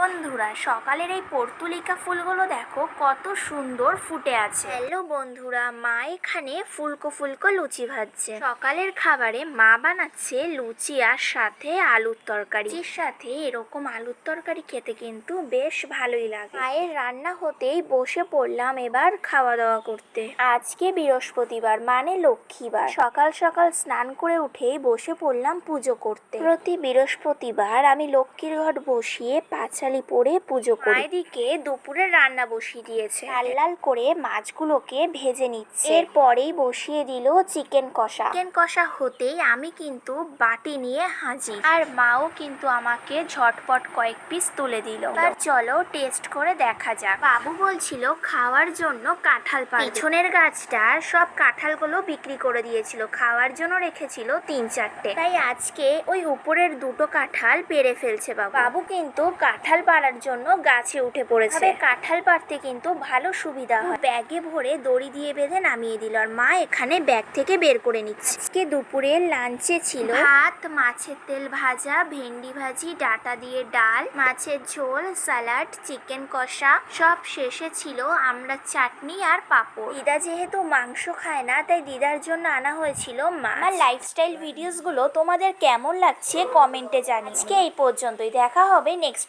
বন্ধুরা, সকালের এই পর্তুলিকা ফুলগুলো দেখো, কত সুন্দর ফুটে আছে। হ্যালো বন্ধুরা, মা এখানে ফুলকো ফুলকো লুচি ভাজছে। সকালের খাবারে মা বানাচ্ছে লুচি আর সাথে আলুর তরকারি। লুচির সাথে এরকম আলুর তরকারি খেতে কিন্তু বেশ ভালোই লাগে। মায়ের রান্না হতেই বসে পড়লাম এবার খাওয়া দাওয়া করতে। আজকে বৃহস্পতিবার মানে লক্ষ্মীবার। সকাল সকাল স্নান করে উঠেই বসে পড়লাম পুজো করতে। প্রতি বৃহস্পতিবার আমি লক্ষ্মীর ঘট বসিয়ে পাঁচালি পরে পুজো করি। এদিকে দুপুরে রান্না বসিয়ে দিয়েছে। লাল লাল করে মাছগুলোকে ভেজে নিচ্ছে। এরপরেই বসিয়ে দিল চিকেন কষা। চিকেন কষা হতেই আমি কিন্তু বাটি নিয়ে হাজির। আর মাও কিন্তু আমাকে ঝটপট কয়েক পিস তুলে দিল। আর চলো টেস্ট করে দেখা যাক। বাবু বলছিল খাওয়ার জন্য কাঁঠাল পিছনের গাছটার সব কাঁঠালগুলো বিক্রি করে দিয়েছিল। খাওয়ার জন্য রেখেছিল তিন চারটে। তাই আজকে ওই উপরের দুটো কাঁঠাল পেরে ফেলছে বাবু। বাবু কিন্তু কাঁঠাল পাড়ার জন্য গাছে উঠে পড়েছে। কাঁঠাল পাড়তে কিন্তু ভালো সুবিধা হয়। ব্যাগে ভরে দড়ি দিয়ে বেঁধে নামিয়ে দিল আর মা এখানে ব্যাগ থেকে বের করে নিচ্ছে। আজকে দুপুরে লাঞ্চে ছিল ভাত মাছের তেল ভাজা ভেন্ডি ভাজি ডাটা দিয়ে ডাল মাছের ঝোল স্যালাড চিকেন কষা সব শেষে ছিল আমরা চাটনি আর পাঁপড়। দিদা যেহেতু মাংস খায় না তাই দিদার জন্য আনা হয়েছিল মা আমার লাইফস্টাইল ভিডিওসগুলো তোমাদের কেমন লাগছে কমেন্টে জানি আজকে এই পর্যন্তই। দেখা হবে নেক্সট